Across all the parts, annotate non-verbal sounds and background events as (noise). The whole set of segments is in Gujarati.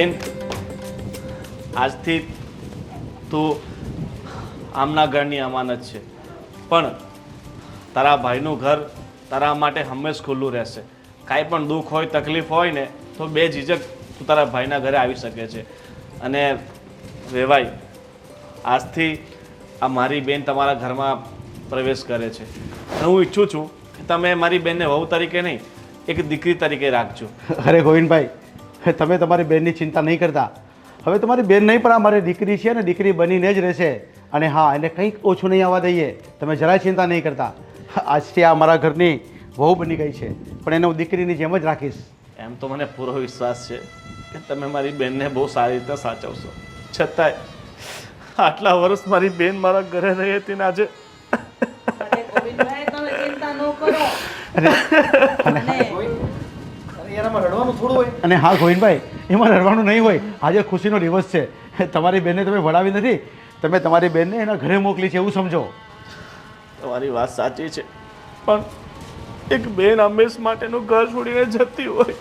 બેન, આજથી તું આમના ઘરની અમાનત છે. પણ તારા ભાઈનું ઘર તારા માટે હંમેશ ખુલ્લું રહેશે. કાંઈ પણ દુઃખ હોય, તકલીફ હોય ને, તો બે ઝીઝક તું તારા ભાઈના ઘરે આવી શકે છે. અને વેવાય આજથી આ મારી બેન તમારા ઘરમાં પ્રવેશ કરે છે. હું ઈચ્છું છું કે તમે મારી બેનને વહુ તરીકે નહીં, એક દીકરી તરીકે રાખજો. અરે ગોવિંદભાઈ તમે તમારી બેનની ચિંતા નહીં કરતા. હવે તમારી બેન નહીં પણ આ મારી દીકરી છે ને દીકરી બનીને જ રહેશે. અને હા એને કંઈક ઓછું નહીં આવવા દઈએ. તમે જરાય ચિંતા નહીં કરતા. આજથી આ મારા ઘરની વહુ બની ગઈ છે. પણ એને હું દીકરીની જેમ જ રાખીશ. એમ તો મને પૂરો વિશ્વાસ છે કે તમે મારી બેનને બહુ સારી રીતે સાચવશો. છતાંય આટલા વર્ષ મારી બેન મારા ઘરે રહી હતી ને આજે અને અરે રડવાનું થોડું હોય. અને હા ગોવિંદભાઈ એમાં રડવાનું નહીં હોય. આજે ખુશીનો દિવસ છે. તમારી બેનને તમે ભણાવી નથી. તમે તમારી બેનને એના ઘરે મોકલી છે એવું સમજો. તમારી વાત સાચી છે. પણ એક બેન હંમેશ માટેનું ઘર છોડીને જતી હોય.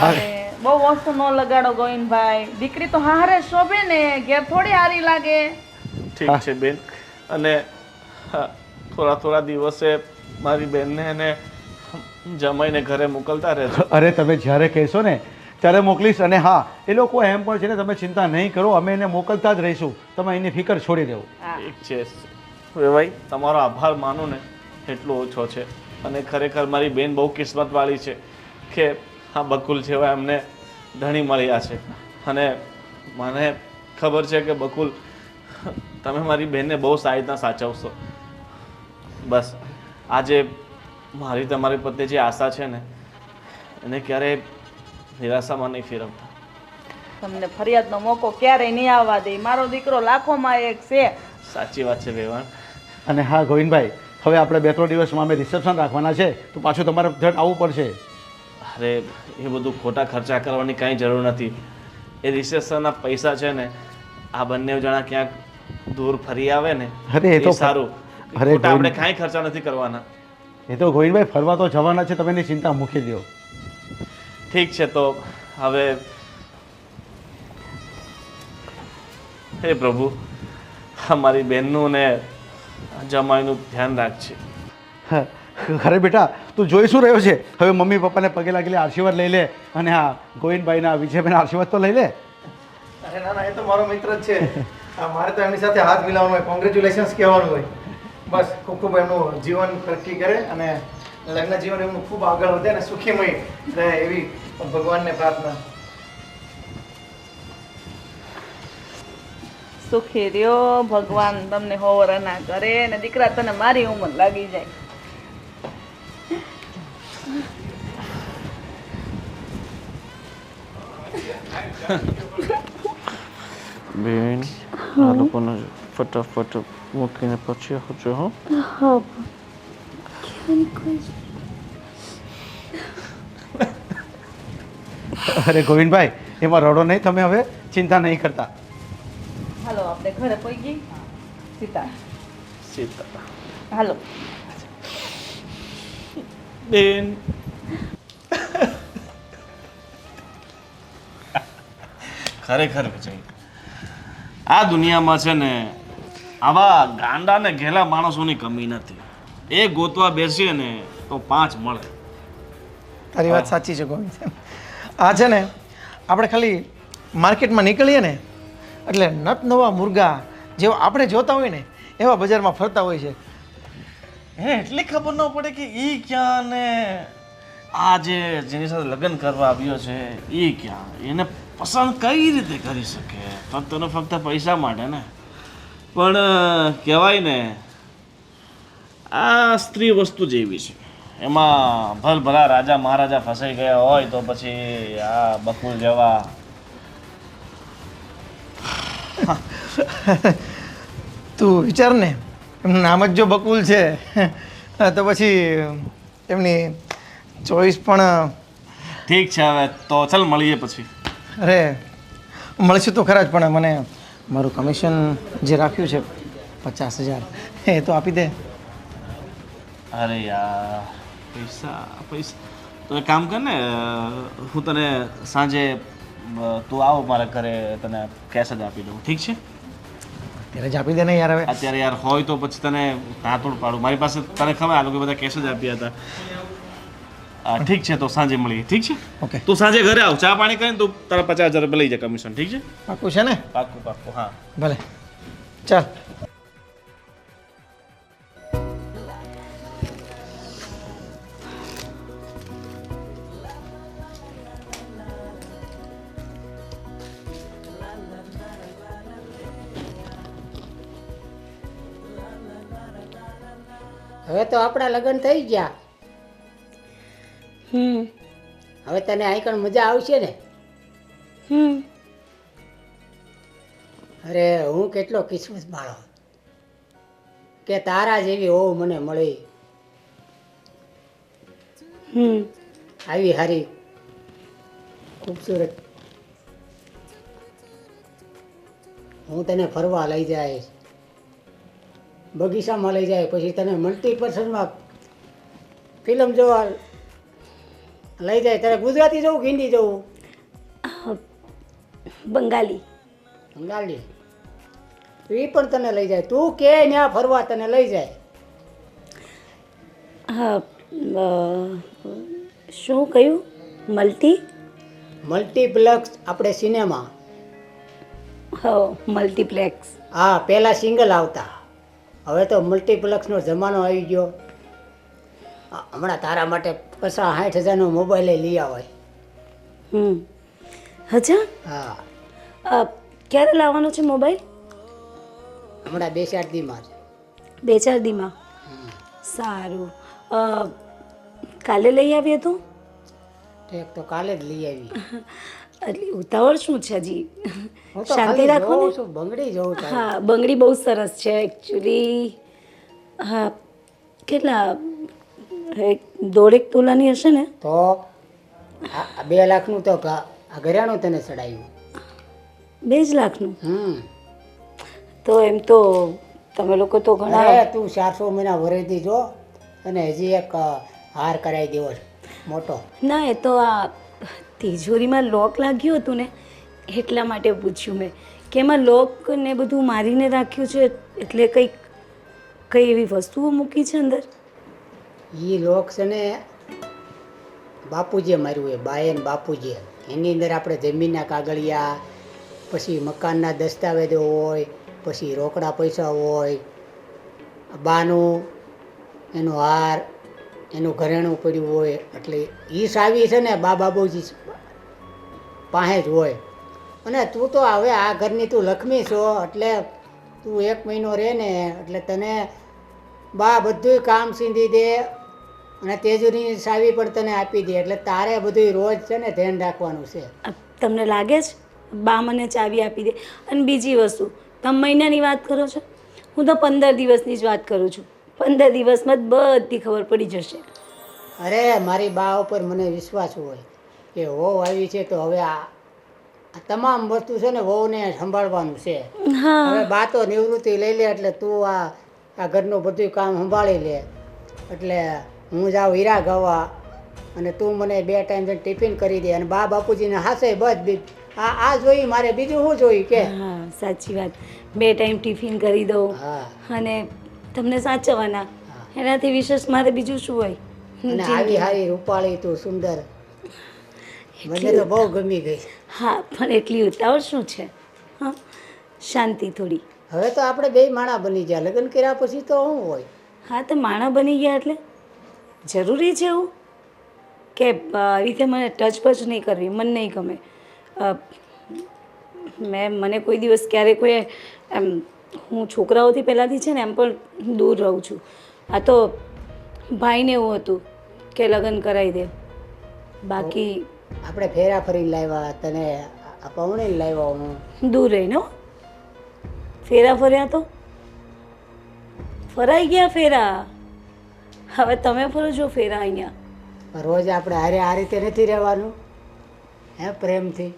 અરે બહુ વસ્તુ ન લગાડો ગોવિંદભાઈ. દીકરી તો હારે શોભે ને ઘેર થોડી હારી લાગે. ઠીક છે બેન. અને થોડા થોડા દિવસે મારી બેનને એને જમાઈને ઘરે મોકલતા રહેજો. અરે તમે જ્યારે કહેશો ને ત્યારે મોકલીશ. અને હા એ લોકો એમ પણ છે ને તમે ચિંતા નહીં કરો અમે એને મોકલતા જ રહીશું. તમે એની ફિકર છોડી દેવું. ઠીક છે. ભાઈ તમારો આભાર માનો ને એટલો ઓછો છે. અને ખરેખર મારી બેન બહુ કિસ્મતવાળી છે કે હા બકુલ જેવા એમને ધણી મળ્યા છે. અને મને ખબર છે કે બકુલ તમે મારી બહેનને બહુ સારી રીતના સાચવશો. બસ આજે મારી તમારી પ્રત્યે જે આશા છે ને એને ક્યારેય નિરાશામાં નહીં ફેરવતા. તમને ફરિયાદનો મોકો ક્યારેય નહીં આવવા દે. મારો દીકરો લાખોમાં એક છે. સાચી વાત છે વેવાણ. અને હા ગોવિંદભાઈ હવે આપણે બે ત્રણ દિવસમાં અમે રિસેપ્શન રાખવાના છે તો પાછું તમારે ધડ આવવું પડશે. અરે એ બધું ખોટા ખર્ચા કરવાની કાંઈ જરૂર નથી. એ રિસેપ્શનના પૈસા છે ને આ બંને જણા ક્યાંક દૂર ફરી આવે ને અરે એ તો સારું. અરે આપણે કાંઈ ખર્ચા નથી કરવાના. એ તો ગોવિંદભાઈ ફરવા તો જવાના છે તમે એની ચિંતા મૂકી દો ઠીક છે તો હવે હે પ્રભુ અમારી બહેનનું ને જમાઈનું ધ્યાન રાખજે. હા, અરે બેટા તું જોઈ શું રહ્યો છે? હવે મમ્મી પપ્પાને પગે લાગેલી આશીર્વાદ લઈ લે અને હા ગોવિંદભાઈના વિજયભાઈના આશીર્વાદ તો લઈ લે. અરે ના ના એ તો મારો મિત્ર જ છે. મારે તો એમની સાથે હાથ મિલાવવાનો હોય કોંગ્રેચ્યુલેશન્સ કહેવાનું હોય. બસ ખૂબ ખૂબ એમનું જીવન તરક્કી કરે અને લગ્ન જીવન એમનું ખૂબ આગળ વધે અને સુખીમય રહે એવી ભગવાનને પ્રાર્થના. સુખી રહ્યો ભગવાન તમને હોવર ના કરે અને દીકરા તને મારી ઉંમર લાગી જાય. બેન આ લોકોનો ફટાફટ મૂકીને પછી આવજો હો અરે ગોવિંદભાઈ એમાં રડો નહીં તમે હવે ચિંતા નહીં કરતા હાલો આપણે ઘરે પહોંચી સીતા સીતા હાલો બેન ખરેખર વિજય આ દુનિયામાં છે ને આવા ગાંડા ને ઘેલા માણસોની કમી નથી. એ ગોતવા બેસીએ ને તો પાંચ મળે. તારી વાત સાચી છે ગોવિંદ આ છે ને આપણે ખાલી માર્કેટમાં નીકળીએ ને એટલે નત નવા મુર્ગા જેવા આપણે જોતા હોય ને એવા બજારમાં ફરતા હોય છે. હે એટલી ખબર ન પડે કે એ ક્યાં ને આ જે જેની સાથે લગ્ન કરવા આવ્યો છે એ ક્યાં? એને પસંદ કઈ રીતે કરી શકે? ફક્ત ને ફક્ત પૈસા માટે ને. પણ કહેવાય ને આ સ્ત્રી વસ્તુ જેવી છે. એમાં ભલભલા રાજા મહારાજા ફસાઈ ગયા હોય તો પછી આ બકુલ જેવા. તું વિચાર ને એમનું નામ જ જો બકુલ છે. તો પછી એમની ચોઈસ પણ ઠીક છે હવે તો ચાલ મળીએ પછી. અરે મળશું તો ખરા જ પણ મને મારું કમિશન જે રાખ્યું છે પચાસ હજાર. એ તો આપી દે. અરે યાર પૈસા પૈસા. તો એક કામ કર ને હું તને સાંજે તું આવો મારા ઘરે તને કેશ જ આપી દઉં. ઠીક છે? ત્યારે જ આપી દે ને યાર હવે. અત્યારે યાર હોય તો પછી તને તાતોડ પાડું. મારી પાસે તને ખબર આ લોકો બધા કેશ જ આપ્યા હતા. ઠીક છે તો સાંજે મળીએ. ઠીક છે? ઓકે. તું સાંજે ઘરે આવ. ચા પાણી કરીને તું તારા પચાસ હજાર રૂપિયા લઈ જા કમિશન. ઠીક છે? પાકું છે ને? પાક્કું પાકું હા. ભલે. ચાલ. હવે તો આપણા લગ્ન થઈ ગયા. હમ. હવે તને અહીં કણ મજા આવશે ને? હમ. અરે હું કેટલો કિસ્મત માળો કે તારા જેવી હોવ મને મળી. હમ. આવી હારી ખૂબસૂરત. હું તને ફરવા લઈ જાય. બગીચામાં લઈ જાય. પછી તને મલ્ટીપર્સનમાં ફિલ્મ જોવા લઈ જાય તારે ગુજરાતી જવું કે હિન્દી જવું? બંગાળી. બંગાળી. એ પણ તને લઈ જાય. તું કે ત્યાં ફરવા તને લઈ જાય. હા શું કહ્યું? મલ્ટી? મલ્ટીપ્લેક્સ આપણે સિનેમા. હો મલ્ટીપ્લેક્સ. હા પહેલાં સિંગલ આવતા. હવે તો મલ્ટીપ્લેક્સનો જમાનો આવી ગયો. હમણાં તારા માટે પચાસ સાઠ હજારનો મોબાઈલ લઈ આવે હમ. હજા હા. અ, ક્યારે લાવવાનો છે મોબાઈલ હમણાં બે ચાર દીમાં બે ચાર દીમાં? સારું. અ, કાલે લઈ આવીએ તો? ઠીક તો કાલે જ લઈ આવી. (laughs) એટલે ઉતાવળ શું છે હજી? હું તો શાંતિ ખાલી રાખો જોઉં ને છું બંગડી જોઉં છું. હા બંગડી બહુ સરસ છે એકચ્યુઅલી હા કેટલા એક દોઢેક તોલાની હશે ને? તો આ બે લાખનું તો ઘરેણું તને ચડાવ્યું બે જ લાખનું? હમ. તો એમ તો તમે લોકો તો ઘણા તું ચારસો મહિના વરેથી જો અને હજી એક હાર કરાવી દેવો મોટો. ના એ તો આ તિજોરીમાં લોક લાગ્યું હતું ને એટલા માટે પૂછ્યું મેં. કે એમાં લોક ને બધું મારીને રાખ્યું છે એટલે કંઈક કઈ એવી વસ્તુઓ મૂકી છે અંદર? એ લોક છે ને બાપુજીએ માર્યું એ બાએ ને બાપુજીએ. એની અંદર આપણે જમીનના કાગળિયા, પછી મકાનના દસ્તાવેજો હોય, પછી રોકડા પૈસા હોય, બાનું, એનો હાર, એનું ઘરેણું પડ્યું હોય, એટલે એ સાવી છે ને બા બાબુજી પાસે જ હોય. અને તું તો હવે આ ઘરની તું લક્ષ્મી છો, એટલે તું એક મહિનો રહે ને, એટલે તને બા બધુંય કામ સીંધી દે અને તેજુરીની સાવી પણ તને આપી દે એટલે તારે બધુંય રોજ છે ને ધ્યાન રાખવાનું છે. તમને લાગે છે? બા મને ચાવી આપી દે. અને બીજી વસ્તુ તમે મહિનાની વાત કરો છો? હું તો પંદર દિવસની જ વાત કરું છું. પંદર દિવસમાં જ બધી ખબર પડી જશે. અરે મારી બા ઉપર મને વિશ્વાસ હોય કે વહુ આવી છે તો હવે આ આ તમામ વસ્તુ છે ને વહુને સંભાળવાનું છે. હવે બા તો નિવૃત્તિ લઈ લે એટલે તું આ આ ઘરનું બધું કામ સંભાળી લે. એટલે હું જાઉં હીરા ગવા અને તું મને બે ટાઈમ જઈને ટિફિન કરી દે અને બા બાપુજીને હાસે બસ આ આ જોઈ મારે બીજું શું જોઈ કે? હા સાચી વાત. બે ટાઈમ ટિફિન કરી દઉં હા. અને તમને સાચવવાના. એનાથી વિશેષ મારે બીજું શું હોય? અને આવી હારી રૂપાળી તું સુંદર. મને તો બહુ ગમી ગઈ. હા પણ એટલી ઉતાવળ શું છે? હા શાંતિ થોડી. હવે તો આપણે બે માણા બની ગયા. લગ્ન કર્યા પછી તો શું હોય? હા તો માણા બની ગયા એટલે? જરૂરી છે એવું? કે રીતે મને ટચ પચ નહીં કરવી મને નહીં ગમે. મેં મને કોઈ દિવસ ક્યારેય કોઈ એમ હું છોકરાઓથી પહેલાંથી છે ને એમ પણ દૂર રહું છું. આ તો ભાઈને એવું હતું કે લગ્ન કરાવી દે. બાકી આપણે ફેરા ફરીને લાવ્યા તને પૌણે લાવ્યા હું. દૂર રહીને. ફેરા ફર્યા તો? ફરાઈ ગયા ફેરા? હવે તમે ફરજો ફેરા અહીંયા. રોજ આપણે હારે આ રીતે નથી રહેવાનું. હે પ્રેમથી.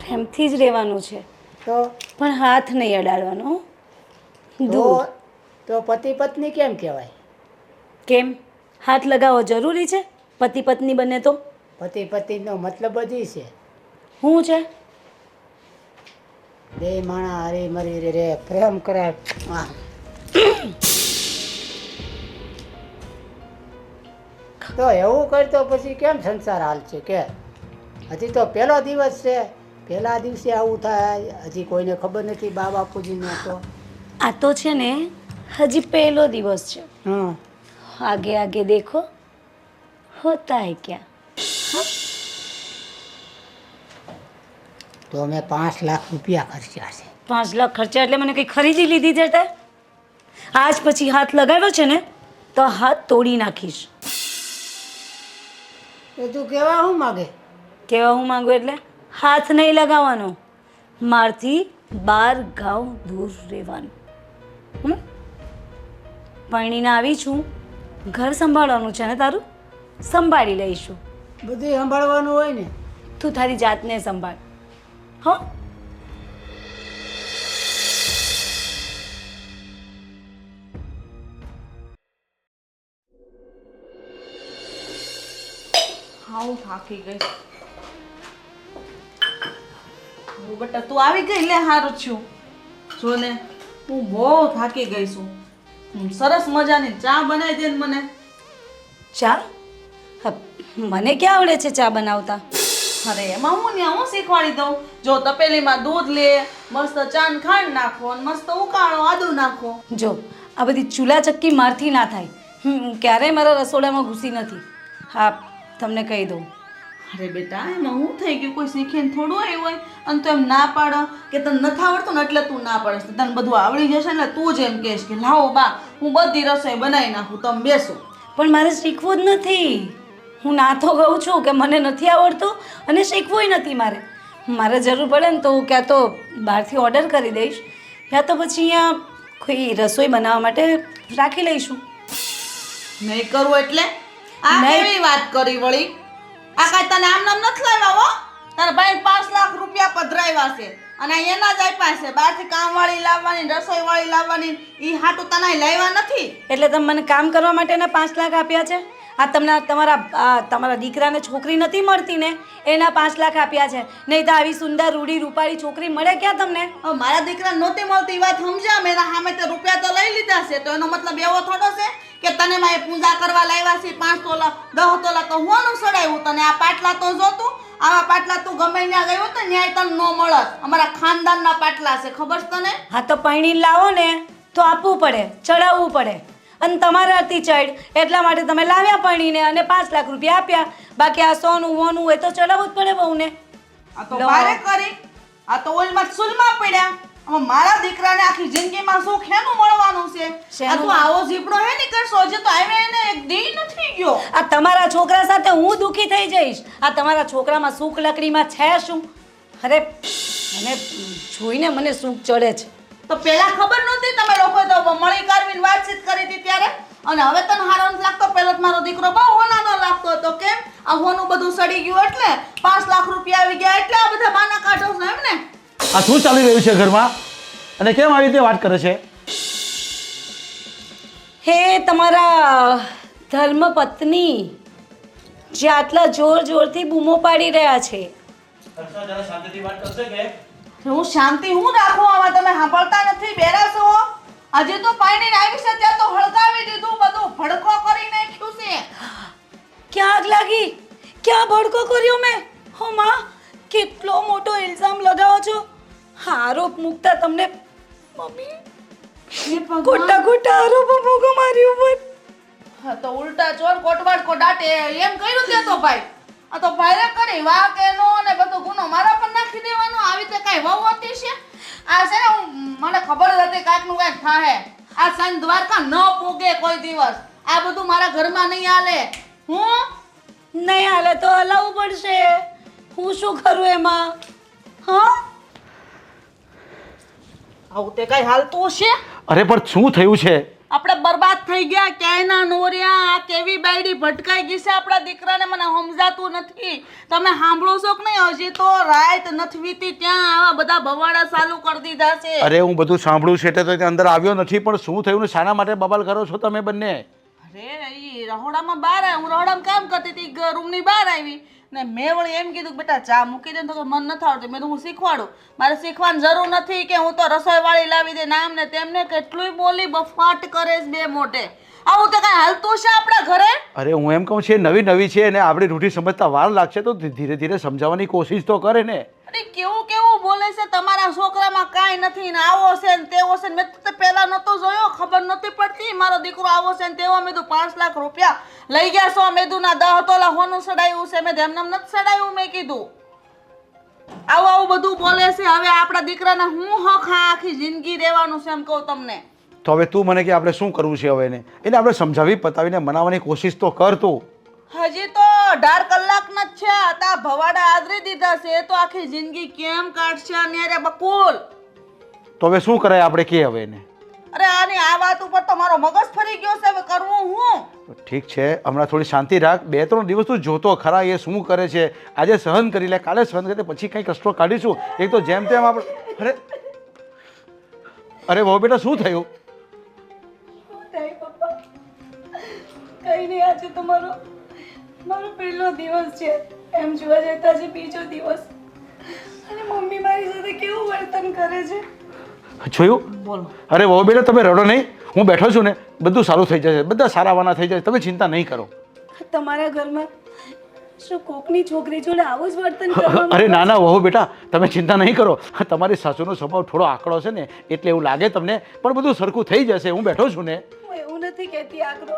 પ્રેમથી જ રહેવાનું છે. તો? પણ હાથ નહીં અડાડવાનો દૂર. તો પતિ પત્ની કેમ કહેવાય? કેમ? હાથ લગાવવો જરૂરી છે? પતિ પત્ની બને તો? પતિ પતિનો મતલબ જ છે. શું છે? બે માણા હરી મરી રે રે પ્રેમ કરે. તો એવું કરતો પછી કેમ સંસાર હાલ છે કે? હજી તો પહેલો દિવસ છે. પહેલા દિવસે આવું થાય. હજી કોઈને ખબર નથી બા બાપુજીને તો. આ તો છે ને હજી પહેલો દિવસ છે. હં આગે આગે દેખો હોતા હે ક્યાં? તો મેં પાંચ લાખ રૂપિયા ખર્ચ્યા છે. પાંચ લાખ ખર્ચા એટલે મને કંઈ ખરીદી લીધી છે તે? આજ પછી હાથ લગાવ્યો છે ને તો હાથ તોડી નાખીશ. એ તું કહેવા હું માગે? કેવા હું માગું એટલે? હાથ નહીં લગાવવાનો. મારથી બાર ગાઉ દૂર રહેવાનું. હમ? પરણીને આવી છું. ઘર સંભાળવાનું છે ને તારું? સંભાળી લઈશું. બધું સંભાળવાનું હોય ને? તું તારી જાતને સંભાળ. હો? હા, હું થાકી ગઈ. બેટા, તું આવી ગઈ? લે, હારું છું જો ને, હું બહુ થાકી ગઈ છું. સરસ મજાની ચા બનાવી દે ને મને. ચા? મને ક્યાં આવડે છે ચા બનાવતા? અરે એમાં હું ત્યાં હું શીખવાડી દઉં? જો તપેલીમાં દૂધ લે મસ્ત ચાન ખાંડ નાખો અને મસ્ત ઉકાળો આદુ નાખો. જો આ બધી ચૂલા ચક્કી મારથી ના થાય. હું ક્યારેય મારા રસોડામાં ઘૂસી નથી. હા તમને કહી દઉં. અરે બેટા એમાં હું થઈ ગયું? કોઈ શીખીને થોડું આવ્યું હોય? અને તું એમ ના પાડો કે તને નથી આવડતું ને એટલે તું ના પાડે. તને બધું આવડી જશે ને એટલે તું જ એમ કહેશ કે લાવો બા હું બધી રસોઈ બનાવી નાખું તમે બેસો. પણ મારે શીખવું જ નથી. હું ના તો કહું છું કે મને નથી આવડતું અને શીખવુંય નથી મારે. મારે જરૂર પડે ને તો હું ક્યાં તો બહારથી ઓર્ડર કરી દઈશ. યા તો પછી અહીંયા કોઈ રસોઈ બનાવવા માટે રાખી લઈશું. નહીં કરવું એટલે? આ નહીં. કેવી વાત કરી વળી? આ કાંઈ તને આમ નામ નથી લાવ્યા હો? તારા ભાઈ પાંચ લાખ રૂપિયા પધરાવ્યા છે અને આ એના જ આપ્યા છે. બહારથી કામવાળી લાવવાની રસોઈવાળી લાવવાની એ હાટું તને લાવ્યા નથી? એટલે તમે મને કામ કરવા માટેના પાંચ લાખ આપ્યા છે? આ તમને તમારા તમારા દીકરાને છોકરી નથી મળતી ને? એના પાંચ લાખ આપ્યા છે. નહીં તો આવી સુંદર રૂડી રૂપાળી છોકરી મળે ક્યાં તમને? મારા દીકરા નહોતી મળતી એ વાત સમજ્યા? મેં સામે તો રૂપિયા તો લઈ લીધા છે. તો એનો મતલબ એવો થોડો છે કે તને મારે પૂજા કરવા લાવ્યા છે પાંચ તોલા દસ તોલા તો હું આનું સડાવ્યું તને આ પાટલા તો જોતું આવા પાટલા તું ગમે ત્યાં ગયો તો ન્યાય તને ન મળત. અમારા ખાનદાનના પાટલા છે ખબર છે તને? હા તો પૈણી લાવો ને તો આપવું પડે ચડાવવું પડે. અને તમારાથી ચડ એટલા માટે તમે લાવ્યા પરણીને અને પાંચ લાખ રૂપિયા આપ્યા. બાકી આ સોનું વોનું હોય તો ચડાવવું જ પડે બહુને આ તો. કરી. આ તો ઓલમાં સુલમાં પડ્યા. મારા દીકરાને આખી જિંદગીમાં શું ખેનું મળવાનું છે? આ? તું આવો જીપડો હે નીકળશો હજી તો આવે એને એક દી નથી ગયો. આ તમારા છોકરા સાથે હું દુઃખી થઈ જઈશ. આ તમારા છોકરામાં સુખ લકડીમાં છે શું? અરે મને જોઈને મને સુખ ચડે છે. તો પેલા ખબર નહોતી તમે લોકો તો મળી કરવીને વાતચીત કરી હતી ત્યારે. અને હવે તને હારો લાગતો? પેલો જ મારો દીકરો બહુ હોનાનો લાગતો હતો કેમ? આ હોનું બધું સડી ગયું એટલે પાંચ લાખ રૂપિયા આવી ગયા એટલે આ બધા બાના કાઢો છો એમ ને આ શું ચાલી રહ્યું છે ઘરમાં? અને કેમ આવી રીતે વાત કરે છે? હે તમારા ધર્મપત્ની જે આટલા જોર જોરથી બૂમો પાડી રહ્યા છે. હું શાંતિ હું રાખું આમાં તમે સાંભળતા નથી બેરાશો આજે હજી તો પાણીને આવી છે ત્યાં તો હળગાવી દીધું બધું. ભડકો કરી નાખ્યું છે. ક્યાં આગ લાગી? ક્યાં ભડકો કર્યો મેં? હો માં કેટલો મોટો ઇલ્ઝામ લગાવો છો. આરોપ મૂકતા તમને મમ્મી. ખોટા ખોટા આરોપ મૂકો મારી ઉપર. હા તો ઉલટા ચોર કોટવાડ કોડાટે એમ કર્યું તે તો ભાઈ. આ તો ભાઈરે કરી વાહ કેનો અને બધો ગુનો મારા પર નાખી દેવાનો. આવી રીતે કાંઈ વહુ હતી છે? આ છે ને હું મને ખબર જ હતી કાંઈકનું કાંઈક થાહે. આ સન દ્વારકા ન પૂગે કોઈ દિવસ. આ બધું મારા ઘરમાં નહીં હાલે. હું? નહીં હાલે તો હલાવવું પડશે. હું શું કરું એમાં? હા? આવું તે કાંઈ હાલતું છે અરે પણ શું થયું છે? આપણે બરબાદ થઈ ગયા ક્યાંયના નોર્યા. આ કેવી બાયડી ભટકાઈ ગઈ છે આપણા દીકરાને મને સમજાતું નથી. તમે સાંભળો છો કે નહીં? હજી તો રાત નથી વીતી ત્યાં આવા બધા ભવાડા ચાલુ કરી દીધા છે. અરે હું બધું સાંભળું છે એટલે તો અંદર આવ્યો નથી પણ શું થયું ને શાના માટે બબાલ કરો છો તમે બંને? અરે રહોડામાં બહાર આવ્યા હું રહોડામાં કામ કરતી હતી રૂમની બહાર આવી. ને મેં વળી એમ કીધું કે બેટા, ચા મૂકી દે ને તો મન નથી આવડતું મેં તો હું શીખવાડું. મારે શીખવાની જરૂર નથી કે હું તો રસોઈવાળી લાવી દે નામ ને તેમને કેટલું બોલી બફાટ કરે છે બે મોટે આવું તો કાંઈ હાલતું છે આપણા ઘરે? અરે, હું એમ કહું, છું નવી નવી છે અને આપણી રૂઢી સમજતા વાર લાગશે તો ધીરે ધીરે સમજાવવાની કોશિશ તો કરે ને. અરે કેવું કેવું બોલે છે તમારા છોકરામાં કાંઈ નથી ને આવો છે ને તેવો છે ને મેં તો પહેલા નહોતો જોયો ખબર નહોતી પડતી. મારો દીકરો આવો છે ને તેવો મેં પાંચ લાખ રૂપિયા લઈ ગયા છો મેં ના દહ તોલા હોનું સડાયું છે મેં ધેમ નથી સડાયું મેં કીધું. આવું આવું બધું બોલે છે હવે આપણા દીકરાને હું હક આખી જિંદગી દેવાનું છે એમ કહું તમને. તો હવે તું મને કે આપણે શું કરવું છે હવે એને? એને આપણે સમજાવી પતાવીને મનાવવાની કોશિશ તો કર તું. હજી તો અઢાર કલાકના જ છે. તા ભવાડા આદરી દીધા છે. એ તો આખી જિંદગી કેમ કાઢશે અને અરે બકુલ. તો હવે શું કરાય આપણે કે હવે એને? અરે આની આ વાત ઉપર તો મારો મગજ ફરી ગયો છે. હવે કરવું હું? ઠીક છે. હમણાં થોડી શાંતિ રાખ. બે ત્રણ દિવસ તું જોતો ખરા એ શું કરે છે. આજે સહન કરી લે કાલે સહન કરી પછી કંઈ કષ્ટો કાઢીશું. એક તો જેમ તેમ આપણે અરે અરે બહુ બેટા શું થયું? કઈ નહીં આજે તો મારો પહેલો દિવસ છે. એમ જોવા જતા છે બીજો દિવસ. અને મમ્મી મારી સાથે કેવું વર્તન કરે છે? જોયું? બોલો. અરે બહુ બેટા તમે રડો નહીં. હું બેઠો છું ને બધું સારું થઈ જશે. બધા સારા વાના થઈ જશે. તમે ચિંતા નહીં કરો. તમારા ઘરમાં શું કોકની છોકરી જોડે આવું જ વર્તન કરવામાં અરે ના ના વહુ બેટા તમે ચિંતા નહીં કરો. તમારી સાસુનો સ્વભાવ થોડો આકડો છે ને એટલે એવું લાગે તમને. પણ બધું સરખું થઈ જશે. હું બેઠો છું ને. હું એવું નથી કહેતી આગ્રો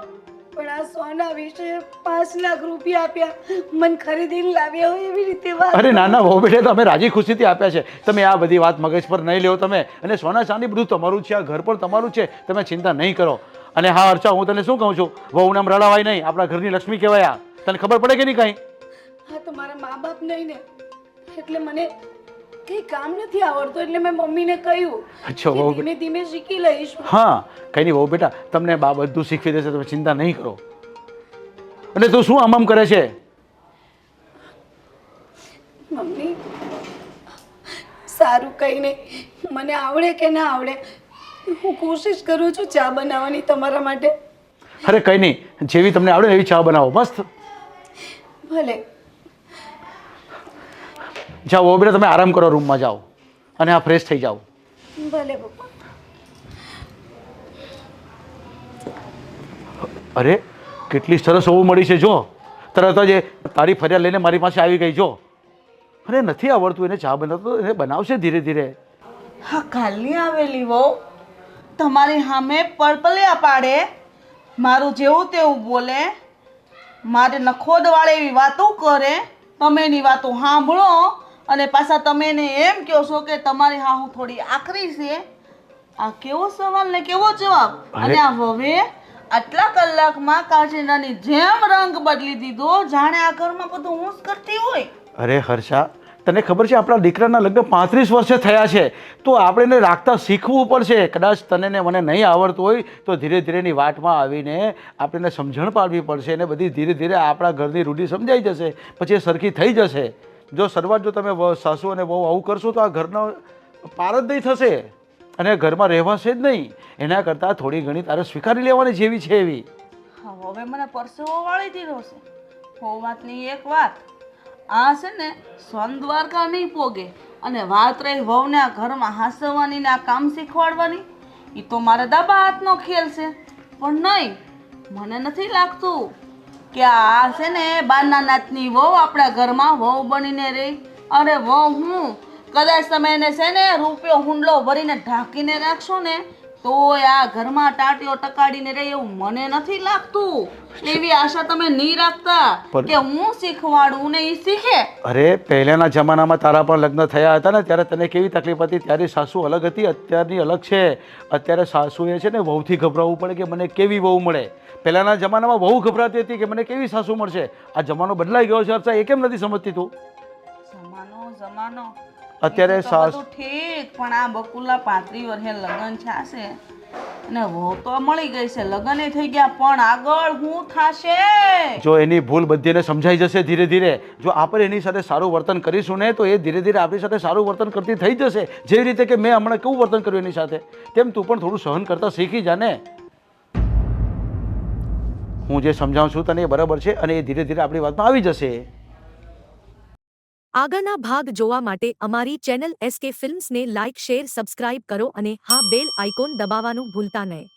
પણ આ સોના વિશે પાંચ લાખ રૂપિયા આપ્યા. મન ખરીદીને લાવ્યા હોય એવી રીતે વાત. અરે ના ના વહુ બેટા તમે રાજી ખુશીથી આપ્યા છે. તમે આ બધી વાત મગજ પર નહીં લ્યો તમે. અને સોના ચાંદી બધું તમારું છે આ ઘર પણ તમારું છે. તમે ચિંતા નહીં કરો. અને હા અર્ચા હું તને શું કહું છું? વહુ નામ રડાવાય નહીં. આપણા ઘરની લક્ષ્મી કહેવાય આ. તને ખબર પડે કે નહીં કાંઈ? હા તમારા મા બાપ નહીં ને. એટલે મને કંઈ કામ નથી આવડતું એટલે મેં મમ્મીને કહ્યું અચ્છા, બહુ ધીમે ધીમે શીખી લઈશ. હા કંઈ નહીં વહુ બેટા તમને બા બધું શીખવી દેશે તમે ચિંતા નહીં કરો. અને તું શું આમ આમ કરે છે? મમ્મી સારું કંઈ નહીં. મને આવડે કે ના આવડે હું કોશિશ કરું છું ચા બનાવવાની તમારા માટે. અરે કંઈ નહીં જેવી તમને આવડે એવી ચા બનાવો મસ્ત. ભલે. જાઓ બેટા તમે આરામ કરો રૂમમાં જાઓ. અને આ ફ્રેશ થઈ જાઓ. ભલે અરે કેટલી સરસ વહુ મળી છે જો. તરત જ એ તારી ફરિયાદ લઈને મારી પાસે આવી ગઈ જો. અરે નથી આવડતું એને ચા બનાવતો એને બનાવશે ધીરે ધીરે. હા કાલની આવેલી વો તમારી સામે પડપલિયા પાડે. મારું જેવું તેવું બોલે. મારે નખોદ વાળે એવી વાતો કરે. તમે એની વાતો સાંભળો. અને પાછા તમે એને એમ કહો છો કે તમારી હા હું થોડી આકરી છે. આ કેવો સવાલ ને કેવો જવાબ? અને આ હવે આટલા કલાકમાં કાચીનાની જેમ રંગ બદલી દીધો જાણે આ ઘરમાં બધું હું કરતી હોય. અરે હર્ષા તને ખબર છે આપણા દીકરાના લગ્ન પાંત્રીસ વર્ષે થયા છે? તો આપણે એને રાખતા શીખવું પડશે. કદાચ તને ને મને નહીં આવડતું હોય તો ધીરે ધીરેની વાટમાં આવીને આપણે સમજણ પાડવી પડશે અને બધી ધીરે ધીરે આપણા ઘરની રૂઢી સમજાઈ જશે. પછી એ સરખી થઈ જશે. જો શરૂઆત જો તમે સાસુ અને બહુ આવું કરશો તો આ ઘરનો પાર જ નહીં થશે. અને ઘરમાં રહેવાશે જ નહીં. એના કરતાં થોડી ઘણી તારે સ્વીકારી લેવાની જેવી છે એવી. હવે મને પરસેવો વાળી દીધો છે હો વાતની એક વાત. આ છે ને સ્વન દ્વારકા નહીં પોગે. અને વાત રહી વહુને આ ઘરમાં હાંસવાની ને આ કામ શીખવાડવાની. એ તો મારે દાબા હાથનો ખેલ છે. પણ નહીં, મને નથી લાગતું. કે આ છે ને બારના નાતની વહુ આપણા ઘરમાં વહુ બનીને રહી. અરે વહુ હું? કદાચ તમે એને છે ને રૂપિયો હુંડલો ભરીને ઢાંકીને રાખશો ને તોય આ ઘરમાં ટાટીઓ ટકાડીને રહે એવું મને નથી લાગતું. એવી આશા તમે નહીં રાખતા કે હું શીખવાડું ને એ શીખે. અરે પહેલાના જમાનામાં તારા પણ લગ્ન થયા હતા ને ત્યારે તને કેવી તકલીફ હતી? ત્યારે સાસુ અલગ હતી અત્યારની અલગ છે. અત્યારે સાસુએ છે ને વહુથી ગભરાવવું પડે કે મને કેવી વહુ મળે? પહેલાંના જમાનામાં બહુ ગભરાતી હતી કે મને કેવી સાસુ મળશે? આ જમાનો બદલાઈ ગયો છે અર્ચા એ કેમ નથી સમજતી તું? જમાનો જમાનો. અત્યારે સાસ ઠીક પણ આ બકુલા પાંત્રી વર્ષે લગ્ન છે ને વો તો મળી ગઈ છે લગ્ન થઈ ગયા પણ આગળ હું થાશે? જો એની ભૂલ બધીને સમજાઈ જશે ધીરે ધીરે જો આપણે એની સાથે સારું વર્તન કરીશું ને તો એ ધીરે ધીરે આપણી સાથે સારું વર્તન કરતી થઈ જશે. જેવી રીતે કે મેં હમણાં કેવું વર્તન કર્યું એની સાથે? તેમ તું પણ થોડું સહન કરતા શીખી જા ને. હું જે સમજાવું છું તને એ બરાબર છે અને એ ધીરે ધીરે આપણી વાતમાં આવી જશે. આગળના ભાગ જોવા માટે અમારી ચેનલ એસકે ફિલ્મ્સને લાઇક, શેર, સબસ્ક્રાઇબ કરો અને હા, બેલ આઇકોન દબાવવાનું ભૂલતા નહીં.